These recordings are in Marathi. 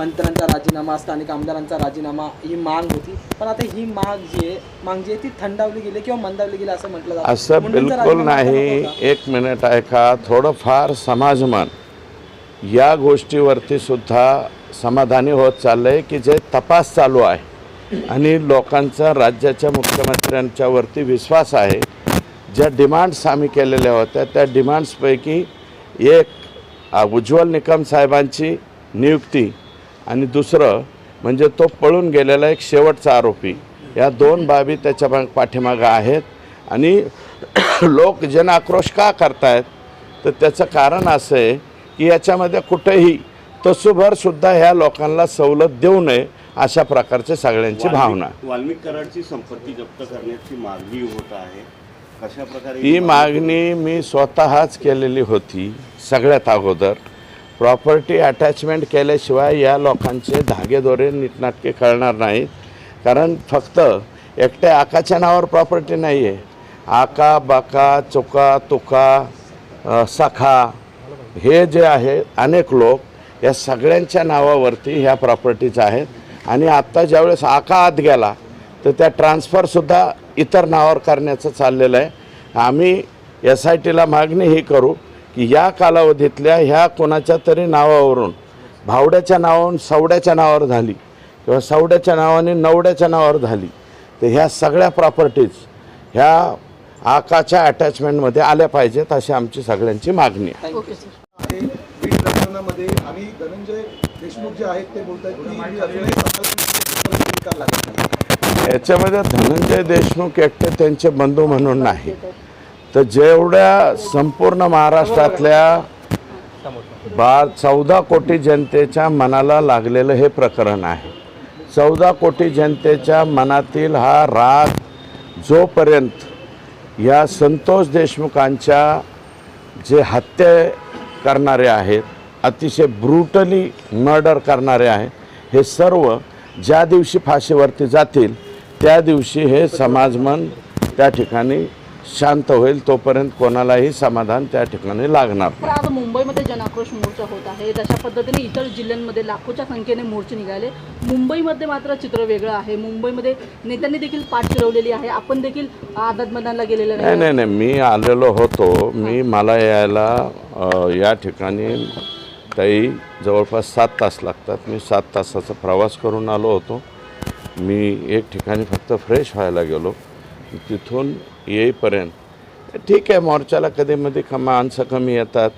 मंत्र्यांचा राजीनामा स्थानिक आमदारांचा राजीनामा ही माग होती. पण आता ही माग जी आहे माग जी आहे ती थंडावली गेली किंवा मंदावली गेली असं म्हटलं जातं. असं बिलकुल राजीनामा नाही. होता. एक मिनिट ऐका. थोडंफार समाजमन या गोष्टीवरती सुद्धा समाधानी होत चाललंय की जे तपास चालू आहे आणि लोकांचा राज्याच्या मुख्यमंत्र्यांच्यावरती विश्वास आहे ज्या डिमांड्स आम्ही केलेल्या होत्या त्या डिमांड्सपैकी एक उज्ज्वल निकम साहेबांची नियुक्ती आणि दुसरं म्हणजे तो पळून गेलेला एक शेवटचा आरोपी. या दोन बाबी त्याच्या माग- पाठीमागं आहेत. आणि लोक जन आक्रोश का करतायत? तर त्याचं कारण असं आहे की याच्यामध्ये कुठेही तसूभर सुद्धा ह्या लोकांना सवलत देऊ नये अशा प्रकारचे सगळ्यांची भावना. आहे. वाल्मिक कराडची संपत्ती जप्त करण्याची मागणी होत आहे. कशा प्रकारे ही मागणी मी स्वतःच केलेली होती सगळ्यात अगोदर. प्रॉपर्टी अटॅचमेंट केल्याशिवाय या लोकांचे धागेदोरे नीटनाटके कळणार नाहीत. कारण फक्त एकट्या आकाच्या नावावर प्रॉपर्टी नाही आहे आका बाका चुका तुका सखा हे जे आहे अनेक लोक या सगळ्यांच्या नावावरती ह्या प्रॉपर्टीज आहेत. आणि आत्ता ज्यावेळेस आका आत गेला तर त्या ट्रान्सफरसुद्धा इतर नावावर करण्याचं चाललेलं आहे. आम्ही एस आय टीला मागणी ही करू. की या कालावधीतल्या ह्या कोणाच्या तरी नावावरून भावड्याच्या नावावरून सवड्याच्या नावावर झाली किंवा सवड्याच्या नावाने नवड्याच्या नावावर झाली तर ह्या सगळ्या प्रॉपर्टीज ह्या आकाच्या अटॅचमेंटमध्ये आल्या पाहिजेत अशी आमची सगळ्यांची मागणी आहे. प्रकरणामध्ये आणि धनंजय देशमुख जे आहेत ते बोलतात याच्यामध्ये धनंजय देशमुख एकटे त्यांचे बंधू म्हणून नाही. तर जेवढ्या संपूर्ण महाराष्ट्रातल्या बा चौदा कोटी जनतेच्या मनाला लागलेलं हे प्रकरण आहे. चौदा कोटी जनतेच्या मनातील हा राग जोपर्यंत या संतोष देशमुखांच्या जे हत्या करणारे आहेत अतिशय ब्रुटली मर्डर करणारे आहे हे सर्व ज्या दिवशी फाशीवरती जातील त्या दिवशी हे समाजमन त्या ठिकाणी शांत होईल तोपर्यंत कोणालाही समाधान त्या ठिकाणी लागणार तर आज मुंबईमध्ये जनाक्रोश मोर्चा होत आहे. तशा पद्धतीने इतर जिल्ह्यांमध्ये लाखोच्या संख्येने मोर्चे निघाले. मुंबईमध्ये मात्र चित्र वेगळं आहे. मुंबईमध्ये नेत्यांनी देखील पाठ फिरवलेली आहे. आपण देखील आझाद मैदानला गेलेलं नाही नाही नाही नाही. मी आलेलो होतो. मी मला यायला या ठिकाणी ताई जवळपास सात तास लागतात. मी सात तासाचा प्रवास करून आलो होतो. मी एक ठिकाणी फक्त फ्रेश व्हायला गेलो. तिथून येईपर्यंत. ठीक आहे मोर्चाला कधीमध्ये क माणसं कमी येतात.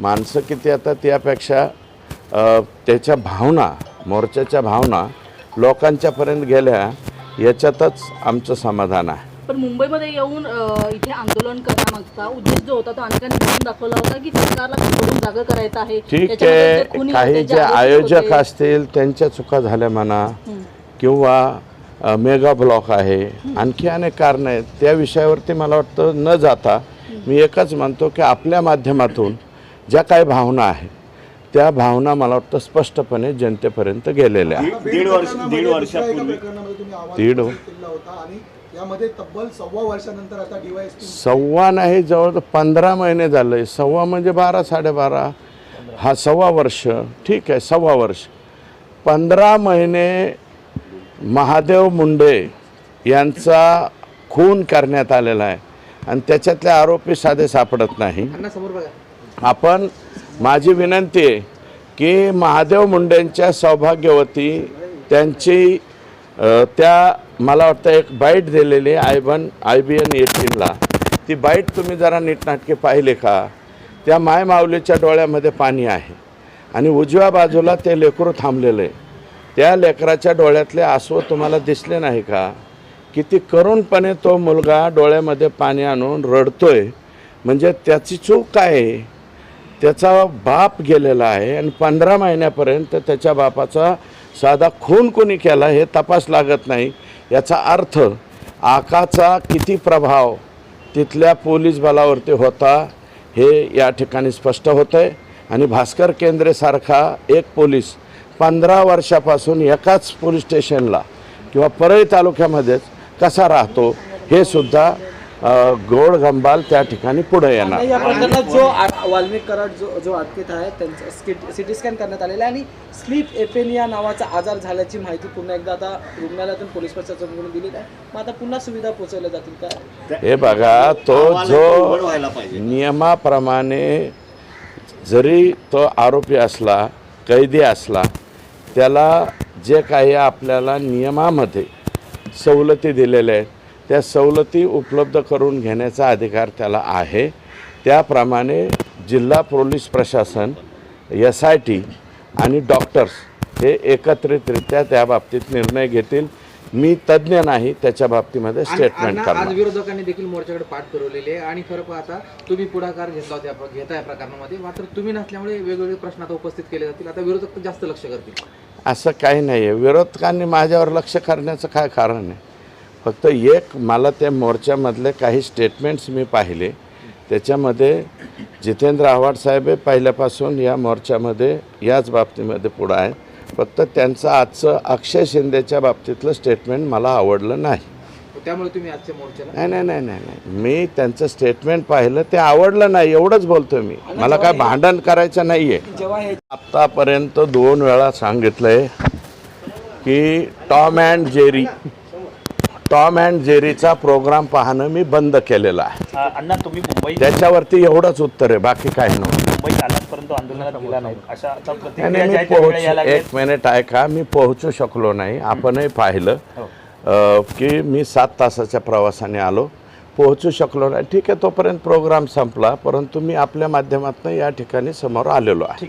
माणसं किती येतात यापेक्षा त्याच्या भावना मोर्चाच्या भावना लोकांच्यापर्यंत गेल्या याच्यातच आमचं समाधान आहे. पण मुंबईमध्ये येऊन इथे आंदोलन करण्यामागचा उद्देश जो होता तो अनेकांनी म्हणून दाखवला होता की सरकारला सोडून जागा करायचं आहे. ठीक आहे. काही जे आयोजक असतील त्यांच्या चुका झाल्या म्हणा. किंवा मेगा ब्लॉक आहे. आणखी अनेक कारणं आहेत. त्या विषयावरती मला वाटतं न जाता मी एकच म्हणतो की आपल्या माध्यमातून ज्या काही भावना आहेत त्या भावना मला वाटतं स्पष्टपणे जनतेपर्यंत गेलेल्या दीड- दीड वर्ष दीड वर्षापूर्वी दीड- केला होता आणि यामध्ये तब्बल सव्वा वर्षानंतर आता डीवायएसपी सव्वा नाही जवळ पंधरा महिने झाले. सव्वा म्हणजे बारा साडेबारा. हा सव्वा वर्ष. ठीक आहे सव्वा वर्ष. पंधरा महिने महादेव मुंडे यांचा खून करण्यात आलेला आहे. आणि त्याच्यातले आरोपी साधे सापडत नाही. आपण माझी विनंती आहे की महादेव मुंडेंच्या सौभाग्यवती त्यांची त्या मला वाटतं एक बाईट दिलेली आय बन आय बी एन एटीनला ती बाईट तुम्ही जरा नीटनाटके पाहिले का? त्या माय माऊलीच्या डोळ्यामध्ये पाणी आहे. आणि उजव्या बाजूला ते लेकरू थांबलेलं. आहे त्या लेकराच्या डोळ्यातले आसव तुम्हाला दिसले नाही का? किती करुणपणे तो मुलगा डोळ्यामध्ये पाणी आणून रडतोय. म्हणजे त्याची चूक काय आहे? त्याचा बाप गेलेला आहे आणि पंधरा महिन्यापर्यंत त्याच्या बापाचा साधा खून कोणी केला हे तपास लागत नाही. याचा अर्थ आकाचा किती प्रभाव तिथल्या पोलीस बलावरती होता हे या ठिकाणी स्पष्ट होतं आहे आणि भास्कर केंद्रेसारखा एक पोलीस पंधरा वर्षापासून एकाच पोलीस स्टेशनला किंवा परळी तालुक्यामध्येच कसा राहतो हे सुद्धा गोड गंबाल त्या ठिकाणी पुढे येणार. या प्रकरणात जो आ- वाल्मिक कराड जो जो अटकेत आहे त्यांचं सिटी स्कॅन करण्यात आलेला आहे आणि स्लीप एपेनिया नावाचा आजार झाल्याची माहिती पुन्हा एकदा आता रुग्णालयातून पोलीस प्रशासनाकडून दिली आहे. मग आता पुन्हा सुविधा पोहोचवल्या जातील काय हे बघा तो जो नियमाप्रमाणे जरी तो आरोपी असला कैदी असला त्याला जे काही आपल्याला नियमामध्ये सवलती दिलेल्या आहेत त्या सवलती उपलब्ध करून घेण्याचा अधिकार त्याला आहे. त्याप्रमाणे जिल्हा पोलीस प्रशासन एस आय टी आणि डॉक्टर्स हे एकत्रितरित्या त्या बाबतीत निर्णय घेतील. मी तज्ज्ञ नाही त्याच्या बाबतीमध्ये स्टेटमेंट करणार विरोधकांनी देखील मोर्चाकडे पाठ फिरवलेली आहे. आणि खरं पाहता तुम्ही पुढाकार घेतला होता घेता या प्रकरणामध्ये. मात्र तुम्ही नसल्यामुळे वेगवेगळे प्रश्न आता उपस्थित केले जातील. आता विरोधक जास्त लक्ष करतील. असं काही नाही आहे विरोधकांनी माझ्यावर लक्ष करण्याचं काय कारण आहे? फक्त एक मला त्या मोर्चामधले काही स्टेटमेंट्स मी पाहिले. त्याच्यामध्ये जितेंद्र आव्हाड साहेब हे पहिल्यापासून या मोर्चामध्ये याच बाबतीमध्ये पुढं आहे फक्त त्यांचं आजचं अक्षय शिंदेच्या बाबतीतलं स्टेटमेंट मला आवडलं नाही. त्यामुळे तुम्ही आजच्या मोर्चाला नाही नाही नाही नाही नाही. मी त्यांचं स्टेटमेंट पाहिलं ते आवडलं नाही एवढंच बोलतो मी. मला काय भांडण करायचं नाही आहे आत्तापर्यंत दोन वेळा सांगितलंय की Tom and Jerry Tom and जेरीचा programme पाहणं मी बंद केलेला आहे. अ, अण्णा तुम्ही मुंबई त्याच्यावरती एवढंच उत्तर आहे बाकी काही नव्हतं मुंबईत आलात परंतु आंदोलनात गेला नाही. अशा आता नाही, प्रतिक्रिया नाही, ज्या मी त्या यायला पोहोच. एक मिनिट ऐका मी पोहोचू शकलो नाही. आपणही पाहिलं हो. अ, की मी सात तासाच्या प्रवासाने आलो. पोहोचू शकलो नाही. ठीक आहे तोपर्यंत प्रोग्राम संपला परंतु मी आपल्या माध्यमातून या ठिकाणी समोर आलेलो आहे.